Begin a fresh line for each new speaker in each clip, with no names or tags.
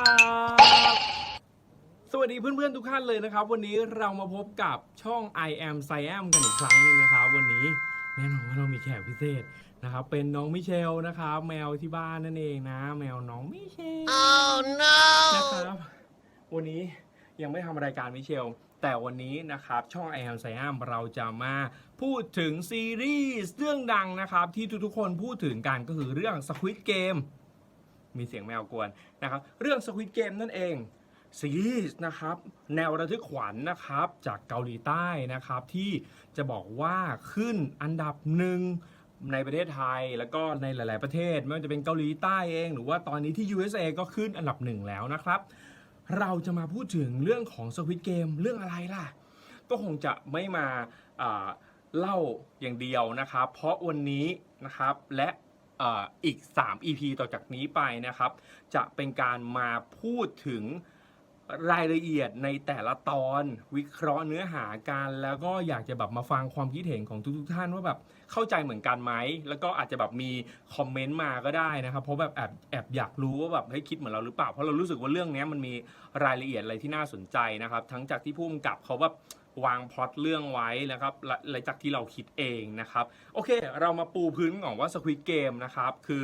ครับสวัสดีเพื่อนๆทุกท่านเลยนะครับ วันนี้เรามาพบกับช่อง I am s i am กันอีกครั้งหนึงนะครับ วันนี้แน่นอนว่าเรามีแขกพิเศษนะครับ เป็นน้องมิเชลนะครับแมวที่บ้านนั่นเองนะ แมวน้องมิเชล
Oh no!
นะครับ วันนี้ยังไม่ทำรายการมิเชล แต่วันนี้นะครับ ช่อง I am s i am เราจะมาพูดถึงซีรีส์เรื่องดังนะครับ ที่ทุกๆคนพูดถึงกันก็คือเรื่อง Squid Game มีเสียงแมวกวนนะครับ เรื่อง Squid Game นั่นเองซีรีส์นะครับแนวระทึกขวัญนะครับจากเกาหลีใต้นะครับที่จะบอกว่าขึ้นอันดับหนึ่งในประเทศไทยแล้วก็ในหลาย ๆ ประเทศ ไม่ว่าจะเป็นเกาหลีใต้เอง หรือว่าตอนนี้ที่ USA ก็ขึ้นอันดับหนึ่งแล้วนะครับ เราจะมาพูดถึงเรื่องของ Squid Game เรื่องอะไรล่ะ ก็คงจะไม่มาเล่าอย่างเดียวนะครับ เพราะวันนี้นะครับและ อ่าอีก 3 EP ต่อจากนี้ไปนะครับ จะเป็นการมาพูดถึงรายละเอียดในแต่ละตอนวิเคราะห์เนื้อหาการแล้วก็อยากจะแบบมาฟังความคิดเห็นของทุกๆท่านว่าแบบเข้าใจเหมือนกันไหมแล้วก็อาจจะแบบมีคอมเมนต์มาก็ได้นะครับ เพราะแบบแอบแอบอยากรู้ว่าแบบให้คิดเหมือนเราหรือเปล่าเพราะเรารู้สึกว่าเรื่องนี้มันมีรายละเอียดอะไรที่น่าสนใจนะครับ ทั้งจากที่ผู้กำกับเขาแบบ วางพล็อตเรื่องไว้นะครับและและจากที่เราคิดเองนะครับ โอเค เรามาปูพื้นก่อนว่า Squid Game นะครับ คือ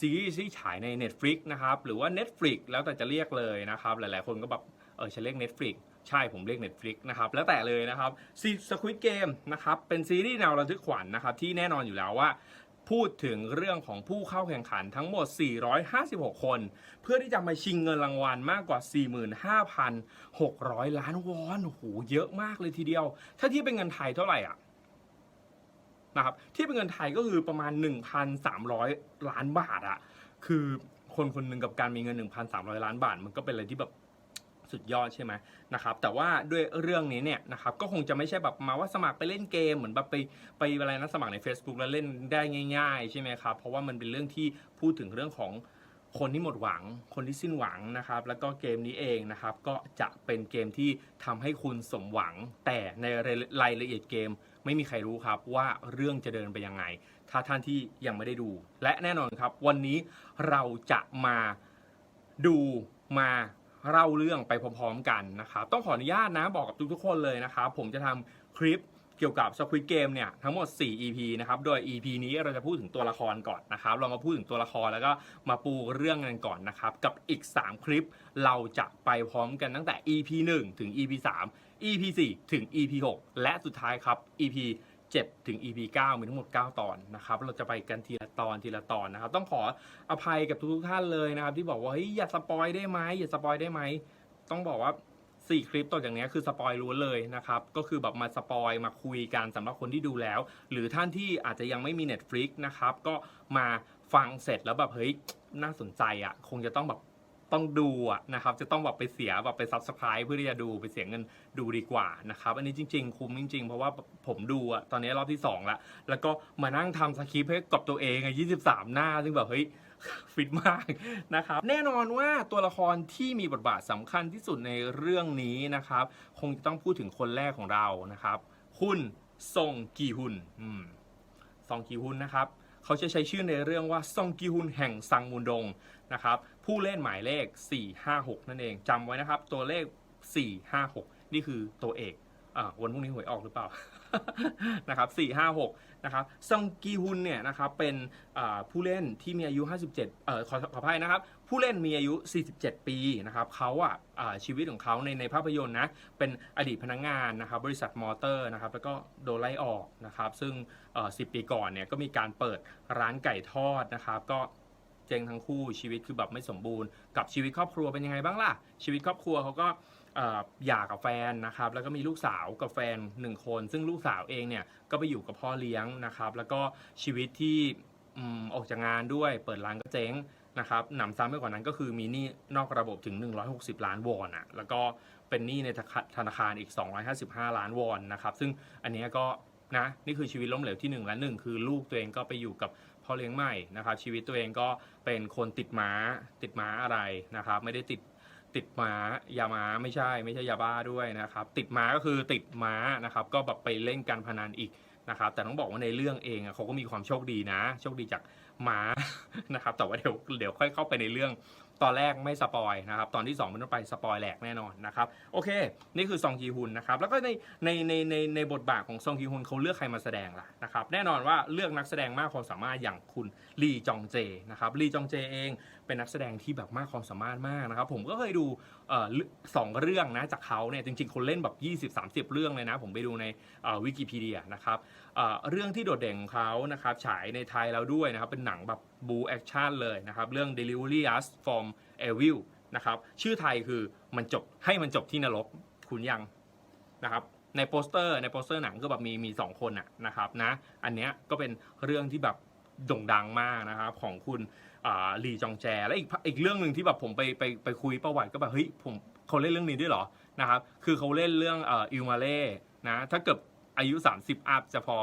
ซีรีส์ที่ฉายใน Netflix นะครับ หรือว่า Netflix แล้วแต่จะเรียกเลยนะครับ หลายๆ คนก็แบบเออฉันเรียก Netflix ใช่ผมเรียก Netflix นะครับ แล้วแต่เลยนะครับซี Squid Game นะครับ เป็นซีรีส์แนวระทึกขวัญนะครับ ที่แน่นอนอยู่แล้วว่า พูดถึงเรื่องของผู้เข้าแข่งขันทั้งหมด 456 คน เพื่อที่จะมาชิงเงินรางวัลมากกว่า 45,600 ล้านวอนโอ้โหเยอะมากเลยทีเดียว ถ้าที่เป็นเงินไทยเท่าไหร่อะนะครับที่เป็นเงินไทยก็คือประมาณ 1,300 ล้านบาทอะคือคนคนหนึ่งกับการมีเงิน 1,300 ล้านบาท มันก็เป็นอะไรที่แบบ สุดยอดใช่ไหมนะครับแต่ว่าด้วยเรื่องนี้เนี่ยนะครับก็คงจะไม่ใช่แบบมาว่าสมัครไปเล่นเกมเหมือนแบบไปไปอะไรนะสมัครใน Facebook แล้วเล่นได้ง่าย ๆ ใช่ไหมครับเพราะว่ามันเป็นเรื่องที่พูดถึงเรื่องของคนที่หมดหวัง คนที่สิ้นหวังนะครับ แล้วก็เกมนี้เองนะครับ ก็จะเป็นเกมที่ทำให้คุณสมหวัง แต่ในรายละเอียดเกม ไม่มีใครรู้ครับว่าเรื่องจะเดินไปยังไง ถ้าท่านที่ยังไม่ได้ดู และแน่นอนครับ วันนี้เราจะมาดูมา เล่าเรื่องไปพร้อมๆกันนะครับ ต้องขออนุญาตนะบอกกับทุกๆคนเลยนะครับ ผมจะทำคลิปเกี่ยวกับ Squid Game เนี่ยทั้งหมด 4 EP นะครับ โดย EP นี้เราจะพูดถึงตัวละครก่อนนะครับ เรามาพูดถึงตัวละครแล้วก็มาปูเรื่องกันก่อนนะครับ กับอีก 3 คลิปเราจะไปพร้อมกันตั้งแต่ EP 1 ถึง EP 3 EP 4 ถึง EP 6 และสุดท้ายครับ EP 7 ถึง EP 9 มีทั้งหมด 9 ตอนนะครับ เราจะไปกันทีละตอนทีละตอนนะครับ ต้องขออภัยกับทุกๆท่านเลยนะครับ ที่บอกว่าเฮ้ยอย่าสปอยได้ไหมอย่าสปอยได้ไหม ต้องบอกว่า4คลิปต่อจากนี้คือสปอยล้วนเลยนะครับ ก็คือแบบมาสปอยมาคุยกันสำหรับคนที่ดูแล้ว หรือท่านที่อาจจะยังไม่มี Netflix นะครับ ก็มาฟังเสร็จแล้วแบบเฮ้ยน่าสนใจอะ คงจะต้องแบบ ต้องดูอะนะครับจะต้องแบบไปเสียแบบไป subscribe เพื่อที่จะดูไปเสียเงินดูดีกว่านะครับอันนี้จริง ๆ คุ้มจริง ๆ เพราะว่าผมดูอะตอนนี้รอบที่ 2ล้วแล้วก็มานั่งทำสคริปต์ให้กับตัวเองอะ23 หน้า ซึ่งแบบเฮ้ยฟิตมากนะครับ แน่นอนว่าตัวละครที่มีบทบาทสำคัญที่สุดในเรื่องนี้นะครับ คงจะต้องพูดถึงคนแรกของเรานะครับ คุณซงกีฮุนอืมซองกีฮุนนะครับ เขาจะใช้ชื่อในเรื่องว่าซองกีฮุนแห่งซังมุนดงนะครับผู้เล่นหมายเลข 456 นั่นเองจำไว้นะครับ ตัวเลข 456 นี่คือตัวเอกอ่าวันพรุ่งนี้หวยออกหรือเปล่า นะครับ 456 นะครับซองกีฮุนเนี่ยนะครับเป็นผู้เล่นที่มีอายุ 57 เอ่อขอขออภัยนะครับ ผู้เล่นมีอายุ 47 ปีนะครับเขาอะชีวิตของเขาในในภาพยนตร์นะเป็นอดีตพนักงงานนะครับบริษัทมอเตอร์นะครับแล้วก็โดนไล่ออกนะครับซึ่งเอ่อ10ปีก่อนเนี่ยก็มีการเปิดร้านไก่ทอดนะครับก็เจ๊งทั้งคู่ชีวิตคือแบบไม่สมบูรณ์ กับชีวิตครอบครัวเป็นยังไงบ้างล่ะ ชีวิตครอบครัวเขาก็หย่ากับแฟนนะครับแล้วก็มีลูกสาวกับแฟนหนึ่งคน ซึ่งลูกสาวเองเนี่ยก็ไปอยู่กับพ่อเลี้ยงนะครับแล้วก็ชีวิตที่อืมออกจากงานด้วยเปิดร้านก็เจ๊ง นะครับหนำซ้ำไปกว่านั้นก็คือมีหนี้นอกระบบถึง 160 ล้านวอนอะแล้วก็เป็นหนี้ในธนาคารอีก 255 ล้านวอนนะครับซึ่งอันนี้ก็นะนี่คือชีวิตล้มเหลวที่หนึ่งและหนึ่งคือลูกตัวเองก็ไปอยู่กับพ่อเลี้ยงใหม่นะครับชีวิตตัวเองก็เป็นคนติดม้าติดม้าอะไรนะครับไม่ได้ติดติดม้ายาม้าไม่ใช่ไม่ใช่ยาบ้าด้วยนะครับติดม้าก็คือติดม้านะครับก็แบบไปเล่นการพนันอีก นะครับแต่ต้องบอกว่าในเรื่องเองเขาก็มีความโชคดีนะ โชคดีจากม้านะครับแต่ว่าเดี๋ยวเดี๋ยวค่อยเข้าไปในเรื่องตอนแรกไม่สปอยนะครับตอนที่2เป็นต้นไปสปอยแหลกแน่นอนนะครับโอเค นี่คือซองกีฮุนนะครับแล้วก็ในในในในในบทบาทของซองกีฮุนเขาเลือกใครมาแสดงล่ะนะครับแน่นอนว่าเลือกนักแสดงมากความสามารถอย่างคุณลีจองเจนะครับลีจองเจเอง เป็นนักแสดงที่แบบมากความสามารถมากนะครับ ผมก็เคยดูสองเรื่องนะจากเขาเนี่ยจริงๆ คนเล่นแบบ 20-30 เรื่องเลยนะ ผมไปดูในวิกิพีเดียนะครับเรื่องที่โดดเด่นของเขานะครับฉายในไทยแล้วด้วยนะครับ เป็นหนังแบบบูแอคชั่นเลยนะครับ เรื่อง Delivery Us from Evil นะครับชื่อไทยคือมันจบให้มันจบที่นรกคุณยังนะครับในโปสเตอร์ในโปสเตอร์หนังก็แบบมีมีสองคนอะนะครับนะอันเนี้ยก็เป็นเรื่องที่แบบโด่งดังมากนะครับของคุณ ลีจองแจ และอีกอีกเรื่องหนึ่งที่แบบผมไปไปไปคุยประวัติก็แบบเฮ้ยผมเขาเล่นเรื่องนี้ด้วยเหรอนะครับคือเขาเล่นเรื่องเอ่ออิวมาเล่นะถ้าเกิดอายุ 30 อัพจะพอ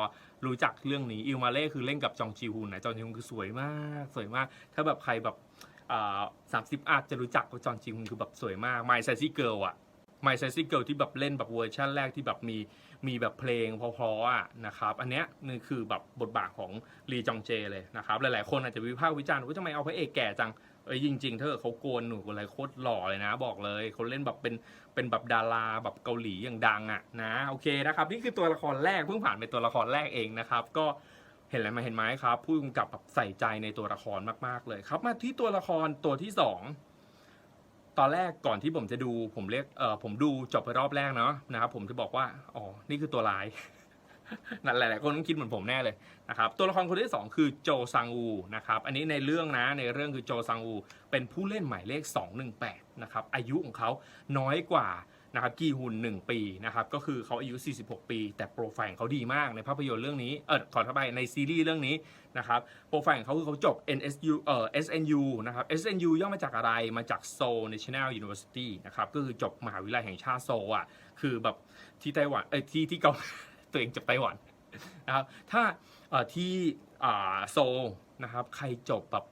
รู้จักเรื่องนี้อิลมาเล่คือเล่นกับจองจีฮุนนะจองจีฮุนคือสวยมากสวยมาก ถ้าแบบใครแบบสามสิบอัพจะรู้จักว่าจองจีฮุนคือแบบสวยมาก My Sassy Girl อะ My Sassy Girl ที่แบบเล่นแบบเวอร์ชันแรกที่แบบมี มีแบบเพลงเพราะๆอะนะครับ อันเนี้ยนี่คือแบบบทบาทของลีจองเจเลยนะครับ หลายๆ คนอาจจะวิพากษ์วิจารณ์ว่าทำไมเอาพระเอกแก่จังเอ้ยจริงๆเกิดเขาโกนหนูอะไรโคตรหล่อเลยนะ บอกเลยเขาเล่นแบบเป็นเป็นแบบดาราแบบเกาหลีอย่างดังอะนะโอเคนะครับนี่คือตัวละครแรกเพิ่งผ่านไปตัวละครแรกเองนะครับ ก็เห็นอะไรมาเห็นไหมครับผู้กำกับแบบใส่ใจในตัวละครมากๆเลยครับ มาที่ตัวละครตัวที่สอง ตอนแรกก่อนที่ผมจะดูผมเรียกเออผมดูจบไปรอบแรกเนาะนะครับผมจะบอกว่าอ๋อนี่คือตัวร้ายนั่นหลายๆคนต้องคิดเหมือนผมแน่เลยนะครับตัวละครคนที่ 2 คือโจซังอูนะครับอันนี้ในเรื่องนะในเรื่องคือโจซังอู เป็นผู้เล่นหมายเลข 218นะครับอายุของเขาน้อยกว่า นะครับกีฮุน1 ปีนะครับก็คือเขาอายุ 46 ปี แต่โปรไฟล์เขาดีมากในภาพยนตร์เรื่องนี้เออขอทับไปในซีรีส์เรื่องนี้นะครับโปรไฟล์ของเขาคือเขาจบ NSU เอ่อ SNU นะครับ SNU ย่อมาจากอะไรมาจาก Seoul National University นะครับก็คือจบมหาวิทยาลัยแห่งชาติโซลอะคือแบบที่ไต้หวันเอ้ยที่ที่เกาตัวเองจากไต้หวันนะครับถ้าที่โซนะครับใครจบแบบ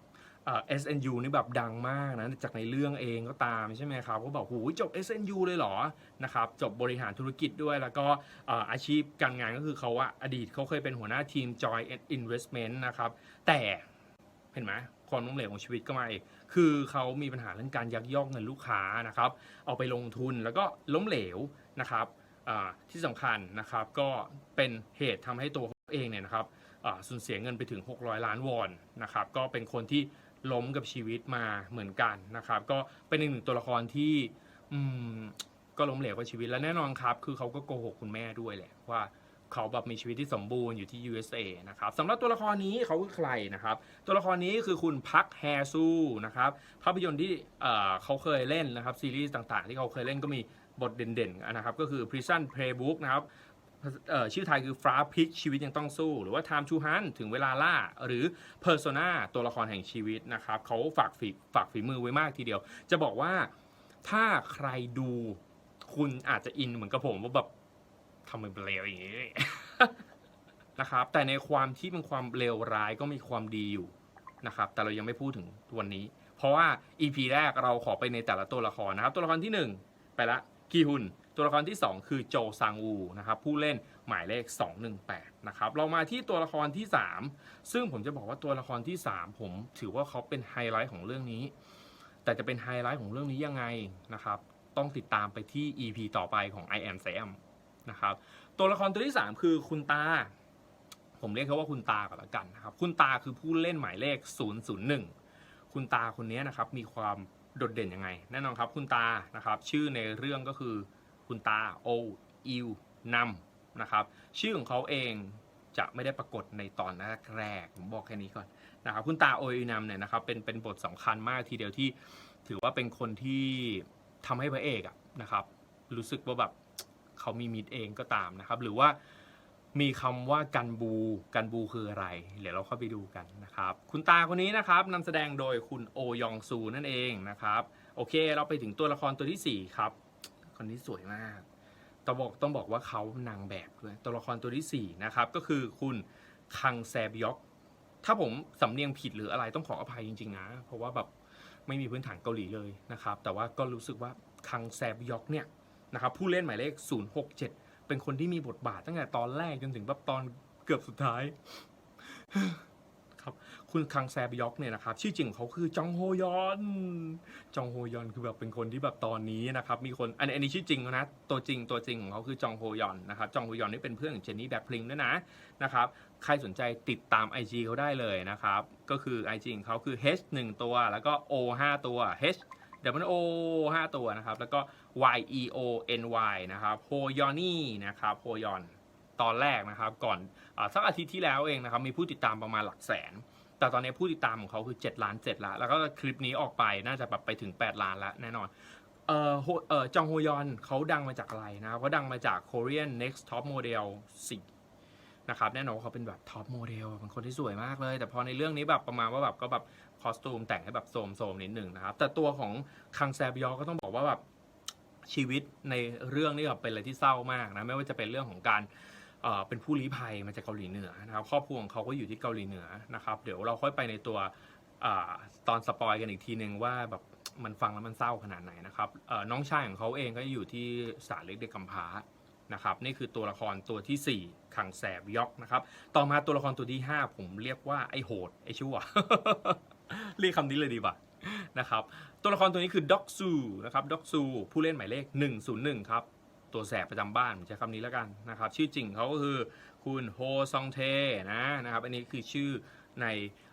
SNU นี่แบบดังมากนะจากในเรื่องเองก็ตามใช่ไหมครับก็บอกหูจบ SNU เลยเหรอนะครับจบบริหารธุรกิจด้วยแล้วก็อาชีพการงานก็คือเขาว่าอดีตเขาเคยเป็นหัวหน้าทีม Joy Investment นะครับแต่เห็นไหมความล้มเหลวของชีวิตก็มาอีกคือเขามีปัญหาเรื่องการยักยอกเงินลูกค้านะครับเอาไปลงทุนแล้วก็ล้มเหลวนะครับที่สำคัญนะครับก็เป็นเหตุทำให้ตัวเขาเองเนี่ยนะครับสูญเสียเงินไปถึง 600 ล้านวอนนะครับก็เป็นคนที่ ล้มกับชีวิตมาเหมือนกันนะครับ ก็เป็นอีกหนึ่งตัวละครที่ก็ล้มเหลวกับชีวิตและแน่นอนครับ คือเขาก็โกหกคุณแม่ด้วยแหละว่าเขาแบบมีชีวิตที่สมบูรณ์อยู่ที่ USA นะครับสำหรับตัวละครนี้เขาคือใครนะครับ ตัวละครนี้คือคุณพักแฮซูนะครับภาพยนตร์ที่เขาเคยเล่นนะครับซีรีส์ต่างๆ ที่เขาเคยเล่นก็มีบทเด่นๆนะครับก็คือ Prison Playbook นะครับ ชื่อไทยคือฟ้าพิกชีวิตยังต้องสู้ หรือว่า Time to Hunt ถึงเวลาล่า หรือ Persona ตัวละครแห่งชีวิตนะครับเขาฝากฝีฝากฝีมือไว้มากทีเดียว จะบอกว่าถ้าใครดูคุณอาจจะอินเหมือนกับผมว่าแบบทำไมเป็นเลวอย่างนี้นะครับแต่ในความที่เป็นความเลวร้ายก็มีความดีอยู่นะครับแต่เรายังไม่พูดถึงวันนี้ เพราะว่า EP แรกเราขอไปในแต่ละตัวละครนะครับ ตัวละครที่ 1 ไปละกีฮุน ตัวละครที่ 2 คือโจซังอูนะครับผู้เล่นหมายเลข 218นะครับเรามาที่ตัวละครที่ 3 ซึ่งผมจะบอกว่าตัวละครที่ 3 ผมถือว่าเขาเป็นไฮไลท์ของเรื่องนี้ แต่จะเป็นไฮไลท์ของเรื่องนี้ยังไงนะครับต้องติดตามไปที่ EP ต่อไปของ I am Sam นะครับตัวละครตัวที่ 3 คือคุณตา ผมเรียกเขาว่าคุณตาก่อนละกันนะครับคุณตาคือผู้เล่นหมายเลข 001 คุณตาคนนี้นะครับมีความโดดเด่นยังไง แน่นอนครับคุณตานะครับชื่อในเรื่องก็คือ คุณตาโออิวนำนะครับ ชื่อของเขาเองจะไม่ได้ปรากฏในตอนแรกผมบอกแค่นี้ก่อนนะครับคุณตาโออิวนำเนี่ยนะครับเป็นเป็นบทสำคัญมากทีเดียวที่ถือว่าเป็นคนที่ทำให้พระเอกอะนะครับ รู้สึกว่าแบบเขามีมิตรเองก็ตามนะครับ หรือว่ามีคำว่ากันบูกันบูคืออะไร เดี๋ยวเราเข้าไปดูกันนะครับ คุณตาคนนี้นะครับนำแสดงโดยคุณโอยองซูนั่นเองนะครับ โอเค เราไปถึงตัวละครตัวที่ 4 ครับ คนนี้สวยมากต้องบอกต้องบอกว่าเขานางแบบด้วยตัวละครตัวที่4นะครับก็คือคุณคังแซบยอกถ้าผมสำเนียงผิดหรืออะไรต้องขออภัยจริงๆนะ เพราะว่าแบบไม่มีพื้นฐานเกาหลีเลยนะครับ แต่ว่าก็รู้สึกว่าคังแซบยอกเนี่ยนะครับผู้เล่นหมายเลข 067 เป็นคนที่มีบทบาทตั้งแต่ตอนแรกจนถึงแบบตอนเกือบสุดท้าย นะครับ คุณคังแซบยอกเนี่ยนะครับ ชื่อจริงของเขาคือจองโฮยอน จองโฮยอนคือแบบเป็นคนที่แบบตอนนี้นะครับ มีคนอันอันนี้ชื่อจริงนะ ตัวจริงตัวจริงของเขาคือจองโฮยอนนะครับ จองโฮยอนนี่เป็นเพื่อนของเจนนี่แบ็คพลิงด้วยนะนะครับ ใครสนใจติดตาม IG เขาได้เลยนะครับ ก็คือ IG ของเขาคือ H 1ตัว แล้วก็ O 5ตัว H W O 5ตัวนะครับ แล้วก็ Y E O N Y นะครับโฮยอนี่นะครับโฮยอน ตอนแรกนะครับ ก่อนอสักอาทิตย์ที่แล้วเองนะครับ มีผู้ติดตามประมาณหลักแสน แต่ตอนนี้ผู้ติดตามของเขาคือ 7 ล้าน7ล้านแล้วก็คลิปนี้ออกไปน่าจะแบบไปถึง 8 ล้านแล้วแน่นอนเอ่อเออจองโฮยอนเขาดังมาจากอะไรนะครับเขาดังมาจาก Korean Next Top Model 4นะครับแน่นอนว่าเขาเป็นแบบท็อปโมเดลเป็นคนที่สวยมากเลย แต่พอในเรื่องนี้แบบประมาณว่าแบบก็แบบคอสตูมแต่งให้แบบโสมๆนิดหนึ่งนะครับ แต่ตัวของคังแซบยอก็ต้องบอกว่าแบบชีวิตในเรื่องนี้แบบเป็นอะไรที่เศร้ามากนะ ไม่ว่าจะเป็นเรื่องของการ เป็นผู้ลี้ภัยมาจากเกาหลีเหนือนะครับครอบครัวของเขาก็อยู่ที่เกาหลีเหนือนะครับเดี๋ยวเราค่อยไปในตัวอตอนสปอยกันอีกทีนึงว่าแบบมันฟังแล้วมันเศร้าขนาดไหนนะครับน้องชายของเขาเองก็อยู่ที่ศาลเล็กเด็กกำพร้านะครับนี่คือตัวละครตัวทีสี่ 4 ขังแสบยอกนะครับต่อมาตัวละครตัวที่ 5 ผมเรียกว่าไอโหดไอชั่ว เรียกคำนี้เลยดีป่ะนะครับตัวละครตัวนี้คือด็อกซูนะครับด็อกซูผู้เล่นหมายเลข 101 ครับ ตัวแสบประจำบ้านใช้คำนี้แล้วกันนะครับ ชื่อจริงเขาก็คือคุณโฮซองเทนะนะครับ อันนี้คือชื่อใน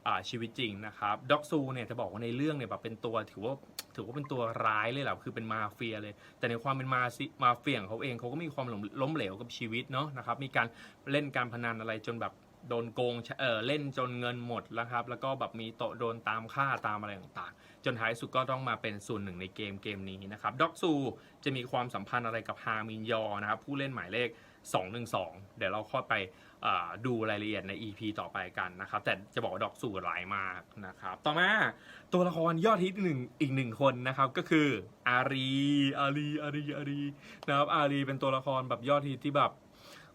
อชีวิตจริงนะครับด็อกซูเนี่ยจะบอกว่าในเรื่องเนี่ยแบบเป็นตัวถือว่าถือว่าเป็นตัวร้ายเลยแหละคือเป็นมาเฟียเลย แต่ในความเป็นมาซิมาเฟียของเขาเองเขาก็มีความล้มเหลวกับชีวิตเนาะนะครับมีการเล่นการพนันอะไรจนแบบ โดนโกงเออเล่นจนเงินหมดแล้วครับ แล้วก็แบบมีโตโดนตามฆ่าตามอะไรต่างๆ จนท้ายสุดก็ต้องมาเป็นส่วนหนึ่งในเกมเกมนี้นะครับด็อกซูจะมีความสัมพันธ์อะไรกับฮามินยอนะครับ ผู้เล่นหมายเลข 212 เดี๋ยวเราค่อยไปดูรายละเอียดใน EP ต่อไปกันนะครับ แต่จะบอกว่าดอกสูหลายมากนะครับ ต่อมาตัวละครยอดฮิตหนึ่งอีกหนึ่งคนนะครับ ก็คืออารีอารีอารีอารีนะครับอารีเป็นตัวละครแบบยอดฮิตที่แบบ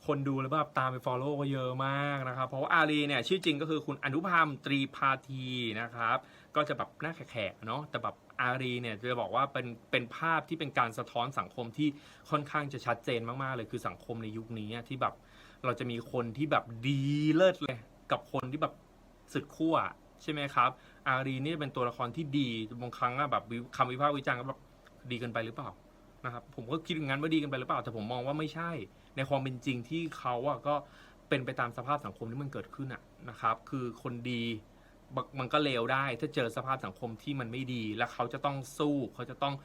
คนดูแล้วแบบตามไป follow ก็เยอะมากนะครับ เพราะว่าอารีเนี่ยชื่อจริงก็คือคุณอนุพามตรีพาทีนะครับ ก็จะแบบหน้าแขกเนาะแต่แบบอารีเนี่ยจะบอกว่าเป็นเป็นภาพที่เป็นการสะท้อนสังคมที่ค่อนข้างจะชัดเจนมากๆเลยคือสังคมในยุคนี้ที่แบบเราจะมีคนที่แบบดีเลิศเลย กับคนที่แบบสุดขั้วใช่ไหมครับ อารีนี่เป็นตัวละครที่ดีบางครั้งอะแบบคำวิพากษ์วิจารณ์ก็แบบดีเกินไปหรือเปล่า นะครับผมก็คิดอย่างนั้นว่าดีกันไปหรือเปล่า แต่ผมมองว่าไม่ใช่ ในความเป็นจริงที่เขาอะก็เป็นไปตามสภาพสังคมที่มันเกิดขึ้นอะนะครับ คือคนดีมันก็เลวได้ ถ้าเจอสภาพสังคมที่มันไม่ดี แล้วเขาจะต้องสู้เขาจะต้อง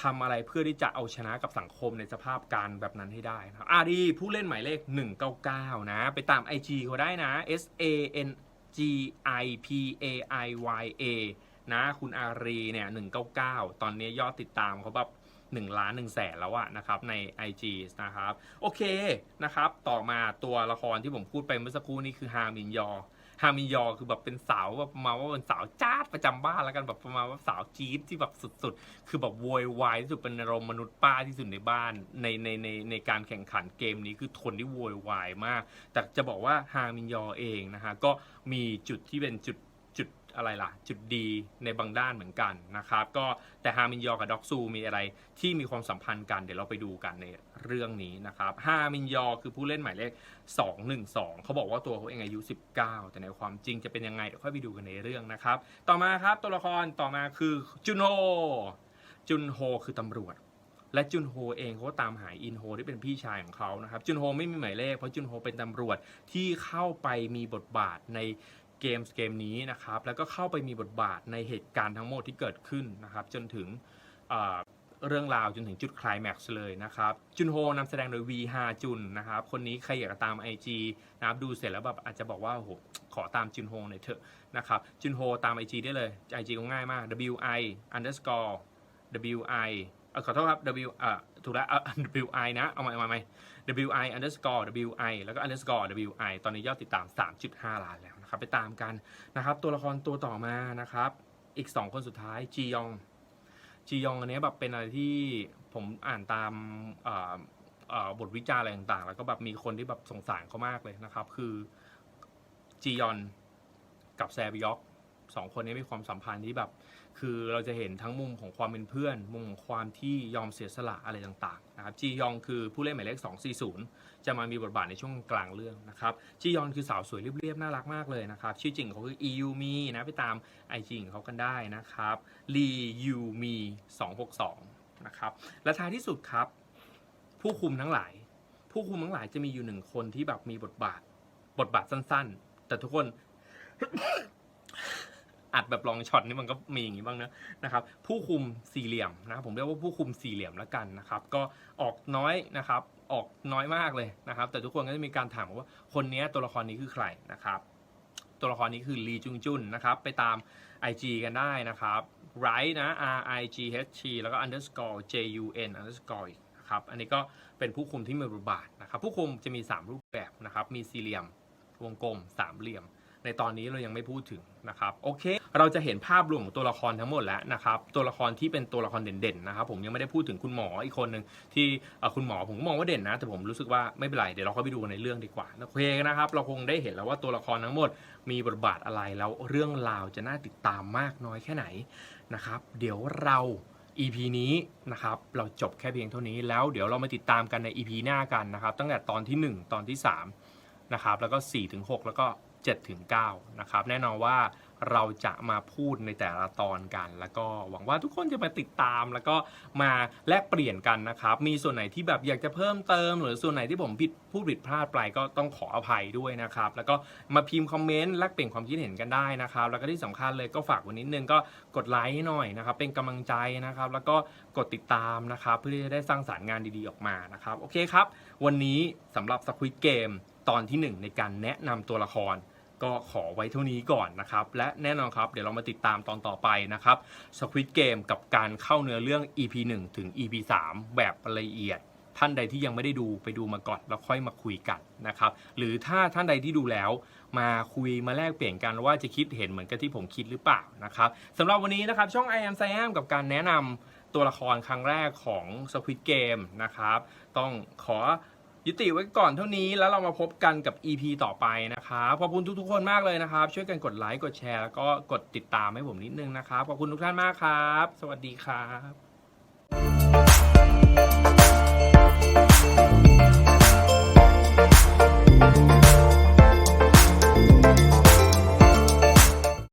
ทำอะไรเพื่อที่จะเอาชนะกับสังคมในสภาพการแบบนั้นให้ได้นะครับอาดีผู้เล่นหมายเลข 199 นะ ไปตาม IG เขาได้นะ S A N G I P A I Y A นะ คุณอารีเนี่ย 199 ตอนนี้ยอดติดตามเขาแบบ 1ล้าน1แสนแล้วอะนะครับใน IG นะครับโอเคนะครับต่อมาตัวละครที่ผมพูดไปเมื่อสักครู่นี้คือฮามินยอฮามินยอคือแบบเป็นสาวแบบประมาณว่าเป็นสาวจ้าดประจำบ้านแล้วกันแบบประมาณว่าสาวจี๊ดที่แบบสุดๆ คือแบบโวยวายที่สุดเป็นอารมณ์มนุษย์ป้าที่สุดในบ้านในในในในการแข่งขันเกมนี้คือทนที่โวยวายมาก แต่จะบอกว่าฮามินยอเองนะฮะก็มีจุดที่เป็นจุด อะไรล่ะ จุดดีในบางด้านเหมือนกันนะครับ ก็แต่ฮามินยอกับด็อกซูมีอะไรที่มีความสัมพันธ์กัน เดี๋ยวเราไปดูกันในเรื่องนี้นะครับฮามินยอคือผู้เล่นหมายเลข 212 เขาบอกว่าตัวเขาเองอายุ 19 แต่ในความจริงจะเป็นยังไง เดี๋ยวค่อยไปดูกันในเรื่องนะครับ ต่อมาครับตัวละครต่อมาคือจุนโฮจุนโฮคือตำรวจและจุนโฮเองเขาตามหาอินโฮที่เป็นพี่ชายของเขานะครับ จุนโฮไม่มีหมายเลขเพราะจุนโฮเป็นตำรวจที่เข้าไปมีบทบาทใน เกมเกมนี้นะครับ แล้วก็เข้าไปมีบทบาทในเหตุการณ์ทั้งหมดที่เกิดขึ้นนะครับ จนถึงเเรื่องราวจนถึงจุดคลายแม็กซ์เลยนะครับ จุนโฮนำแสดงโดย V ฮาจุนนะครับ คนนี้ใครอยากตาม IG นะครับดูเสร็จแล้วแบบอาจจะบอกว่าโอ้โหขอตามจุนโฮหน่อยเถอะนะครับ จุนโฮตาม IG ได้เลย IG ก็ง่ายมาก W I underscore W I เอ่อขอโทษครับ w อ่อถูกแล้ว w i นะเอาใหม่เอาใหม่เอาใหม่ W I underscore W I แล้วก็ underscore W I ตอนนี้ยอดติดตาม 3.5 ล้านแล้ว นะครับไปตามกันนะครับตัวละครตัวต่อมานะครับ อีก 2 คนสุดท้ายจียองจียองอันนี้แบบเป็นอะไรที่ผมอ่านตามบทวิจารณ์อะไรต่างๆ แล้วก็แบบมีคนที่แบบสงสารเขามากเลยนะครับ คือจียอนกับแซบยอก สองคนนี้มีความสัมพันธ์ที่แบบ คือเราจะเห็นทั้งมุมของความเป็นเพื่อน มุมของความที่ยอมเสียสละอะไรต่างๆนะครับจียองคือผู้เล่นหมายเลข 240 จะมามีบทบาทในช่วงกลางเรื่องนะครับจียอนคือสาวสวยเรียบๆน่ารักมากเลยนะครับชื่อจริงเขาคือ EU มีนะไปตามไอจีของเขากันได้นะครับลียูมี262นะครับและท้ายที่สุดครับ ผู้คุมทั้งหลาย ผู้คุมทั้งหลายจะมีอยู่หนึ่งคนที่แบบมีบทบาทบทบาทสั้นๆ แต่ทุกคน อัดแบบลองช็อตนี่มันก็มีอย่างนี้บ้างนะนะครับผู้คุมสี่เหลี่ยมนะครับผมเรียกว่าผู้คุมสี่เหลี่ยมแล้วกันนะครับก็ออกน้อยนะครับออกน้อยมากเลยนะครับ แต่ทุกคนก็จะมีการถามว่าคนนี้ตัวละครนี้คือใครนะครับ ตัวละครนี้คือลีจุงจุนนะครับไปตาม IG กันได้นะครับ right นะ R I G H T แล้วก็ underscore J U N underscore นะครับอันนี้ก็เป็นผู้คุมที่มีบทบาทนะครับ ผู้คุมจะมี 3 รูปแบบนะครับ มีสี่เหลี่ยม วงกลม สามเหลี่ยม ในตอนนี้เรายังไม่พูดถึงนะครับโอเค เราจะเห็นภาพรวมของตัวละครทั้งหมดแล้วนะครับตัวละครที่เป็นตัวละครเด่นๆนะครับผมยังไม่ได้พูดถึงคุณหมออีกคนหนึ่งที่คุณหมอผมก็มองว่าเด่นนะ แต่ผมรู้สึกว่าไม่เป็นไรเดี๋ยวเราเข้าไปดูในเรื่องดีกว่าโอเคนะครับเราคงได้เห็นแล้วว่าตัวละครทั้งหมด มีบทบาทอะไรแล้วเรื่องราวจะน่าติดตามมากน้อยแค่ไหนนะครับเดี๋ยวเรา EP นี้นะครับเราจบแค่เพียงเท่านี้แล้วเดี๋ยวเรามาติดตามกันใน EP หน้ากันนะครับตั้งแต่ตอนที่ 1 ตอนที่3นะครับแล้วก็4ถึง6แล้วก็ 7ถึง9นะครับแน่นอนว่าเราจะมาพูดในแต่ละตอนกัน แล้วก็หวังว่าทุกคนจะมาติดตาม แล้วก็มาแลกเปลี่ยนกันนะครับ มีส่วนไหนที่แบบอยากจะเพิ่มเติม หรือส่วนไหนที่ผมผิดพูดผิดพลาดไปก็ต้องขออภัยด้วยนะครับ แล้วก็มาพิมพ์คอมเมนต์แลกเปลี่ยนความคิดเห็นกันได้นะครับ แล้วก็ที่สำคัญเลยก็ฝากวันนิดนึงก็กดไลค์ให้หน่อยนะครับ เป็นกำลังใจนะครับ แล้วก็กดติดตามนะครับ เพื่อที่จะได้สร้างสารรค์งานดีๆออกมานะครับ โอเคครับ วันนี้สำหรับ Squid Game ตอนที่หนึ่งในการแนะนำตัวละคร ก็ขอไว้เท่านี้ก่อนนะครับ และแน่นอนครับ เดี๋ยวเรามาติดตามตอนต่อไปนะครับ Squid Game กับการเข้าเนื้อเรื่อง EP 1 ถึง EP 3 แบบละเอียด ท่านใดที่ยังไม่ได้ดูไปดูมาก่อนแล้วค่อยมาคุยกันนะครับ หรือถ้าท่านใดที่ดูแล้ว มาคุยมาแลกเปลี่ยนกันว่าจะคิดเห็นเหมือนกับที่ผมคิดหรือเปล่านะครับสำหรับวันนี้นะครับช่อง I am Sam กับการแนะนำตัวละครครั้งแรกของ Squid Game นะครับ ต้องขอ ยุติไว้ก่อนเท่านี้แล้วเรามาพบกันกับ EP ต่อไปนะครับขอบคุณทุกๆ คนมากเลยนะครับ ช่วยกันกดไลค์กดแชร์แล้วก็กดติดตามให้ผมนิดนึงนะครับขอบคุณทุกท่านมากครับ สวัสดีครับ